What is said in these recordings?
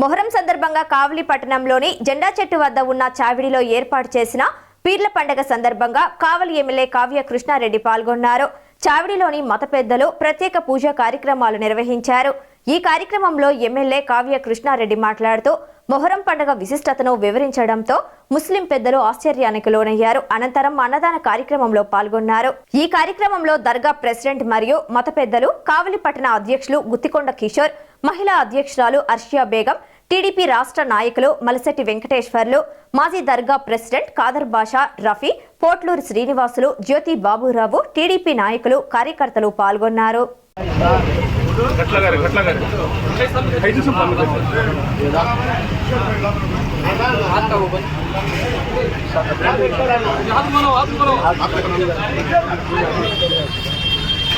మొహరం సందర్భంగా కావలి పట్టణంలోని జెండా చెట్టు వద్ద ఉన్న చావిడిలో ఏర్పాటు చేసిన పీర్ల పండగ సందర్భంగా కావలి ఎమ్మెల్యే కావ్య కృష్ణారెడ్డి పాల్గొన్నారు. చావిడిలోని మత పెద్దలు ప్రత్యేక పూజా కార్యక్రమాలు నిర్వహించారు. ఈ కార్యక్రమంలో ఎమ్మెల్యే కావ్య కృష్ణారెడ్డి మాట్లాడుతూ మొహరం పండుగ విశిష్టతను వివరించడంతో ముస్లిం పెద్దలు ఆశ్చర్యానికి లోనయ్యారు. అనంతరం అన్నదాన కార్యక్రమంలో పాల్గొన్నారు. ఈ కార్యక్రమంలో దర్గా ప్రెసిడెంట్ మరియు మత పెద్దలు కావలి పట్టణ అధ్యక్షులు గుత్తికొండ కిషోర్ మహిళా అధ్యక్షురాలు అర్షియా బేగం టీడీపీ రాష్ట్ర నాయకులు మలసెట్టి వెంకటేశ్వర్లు మాజీ దర్గా ప్రెసిడెంట్ ఖాదర్ బాషా రఫీ పోట్లూరు శ్రీనివాసులు జ్యోతి బాబురావు టీడీపీ నాయకులు కార్యకర్తలు పాల్గొన్నారు.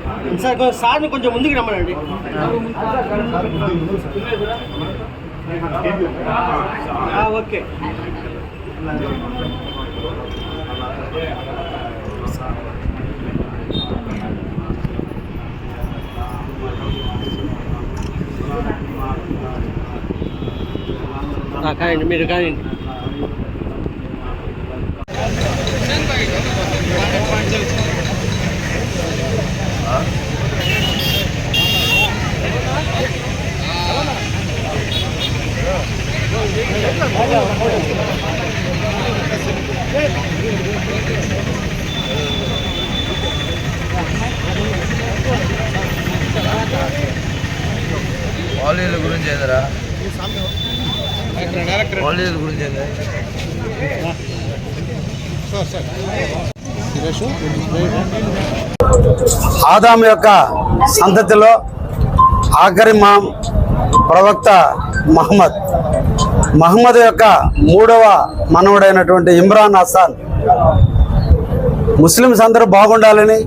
నిమిషం పంపించండి ఏమంటే ఏంటంటే వాయిపోతున్నారు వెనకాల సార్ కొంచెం సార్ని కొంచెం ముందుకు రమ్మనండి ఆ, ఓకే ఆ, కానివ్వండి మీరు కానివ్వండి కాలేజీల గురించి ఏందిరా? కాలేజీల గురించి ఏంది ఆదాం యొక్క సంతతిలో ఆఖరి మా ప్రవక్త మహమ్మద్. మహమ్మద్ యొక్క మూడవ మనవడైనటువంటి ఇమ్రాన్ హసాన్ ముస్లిమ్స్ అందరూ బాగుండాలని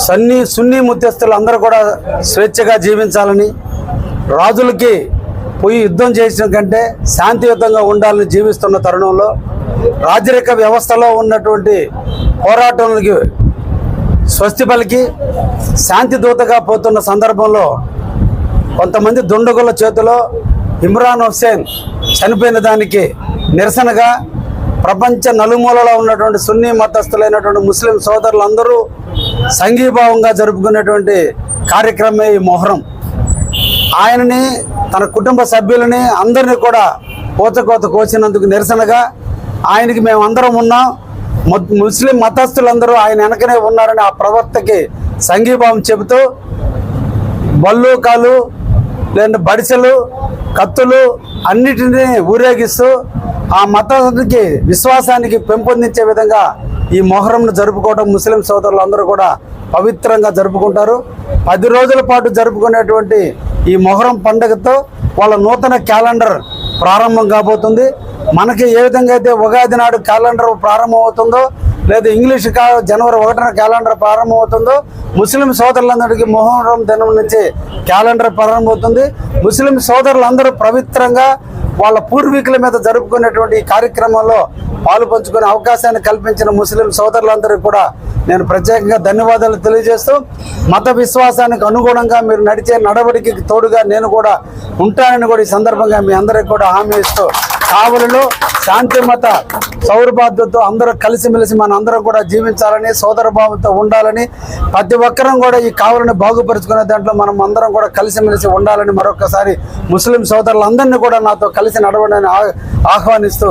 సన్నీ సున్నీ ముత్యస్తులు అందరూ కూడా స్వేచ్ఛగా జీవించాలని రాజులకి పోయి యుద్ధం చేసిన కంటే శాంతియుతంగా ఉండాలని జీవిస్తున్న తరుణంలో రాజరిక వ్యవస్థలో ఉన్నటువంటి పోరాటంకి స్వస్తి పలికి శాంతి దూతగా పోతున్న సందర్భంలో కొంతమంది దుండగుల చేతిలో ఇమ్రాన్ హుస్సేన్ చనిపోయిన దానికి నిరసనగా ప్రపంచ నలుమూలలో ఉన్నటువంటి సున్నీ మతస్థులైనటువంటి ముస్లిం సోదరులందరూ సంఘీభావంగా జరుపుకునేటువంటి కార్యక్రమమే ఈ మొహరం. ఆయనని తన కుటుంబ సభ్యులని అందరినీ కూడా కోత కోసినందుకు నిరసనగా ఆయనకి మేము అందరం ఉన్నాం. ముస్లిం మతస్థులందరూ ఆయన వెనకనే ఉన్నారని ఆ ప్రవక్తకి సంఘీభావం చెబుతూ బల్లూకాలు లేదంటే బడిసెలు కత్తులు అన్నిటినీ ఊరేగిస్తూ ఆ మతానికి విశ్వాసానికి పెంపొందించే విధంగా ఈ మొహరంను జరుపుకోవడం ముస్లిం సోదరులు అందరూ కూడా పవిత్రంగా జరుపుకుంటారు. పది రోజుల పాటు జరుపుకునేటువంటి ఈ మొహరం పండుగతో వాళ్ళ నూతన క్యాలెండర్ ప్రారంభం కాబోతుంది. మనకి ఏ విధంగా అయితే ఉగాది నాడు క్యాలెండర్ ప్రారంభం అవుతుందో లేదా ఇంగ్లీష్ కా జనవరి ఒకటిన క్యాలెండర్ ప్రారంభమవుతుందో ముస్లిం సోదరులందరికీ మొహరం దినం నుంచి క్యాలెండర్ ప్రారంభమవుతుంది. ముస్లిం సోదరులందరూ పవిత్రంగా వాళ్ళ పూర్వీకుల మీద జరుపుకునేటువంటి ఈ కార్యక్రమంలో పాలు పంచుకునే అవకాశాన్ని కల్పించిన ముస్లిం సోదరులందరికీ కూడా నేను ప్రత్యేకంగా ధన్యవాదాలు తెలియజేస్తూ మత విశ్వాసానికి అనుగుణంగా మీరు నడిచే నడవడికి తోడుగా నేను కూడా ఉంటానని కూడా ఈ సందర్భంగా మీ అందరికి కూడా హామీ ఇస్తూ కావలిలో శాంతిమత సౌరబాధ్యతతో అందరూ కలిసిమెలిసి మన అందరం కూడా జీవించాలని సోదరభావంతో ఉండాలని ప్రతి ఒక్కరం కూడా ఈ కావలిని బాగుపరుచుకునే దాంట్లో మనం అందరం కూడా కలిసిమెలిసి ఉండాలని మరొకసారి ముస్లిం సోదరులందరినీ కూడా నాతో కలిసి నడవడని ఆహ్వానిస్తూ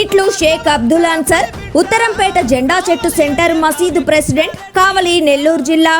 ఇట్లు షేక్ అబ్దుల్ అన్సర్ ఉత్తరంపేట జెండా చెట్టు సెంటర్ మసీదు ప్రెసిడెంట్ కావలి నెల్లూరు జిల్లా.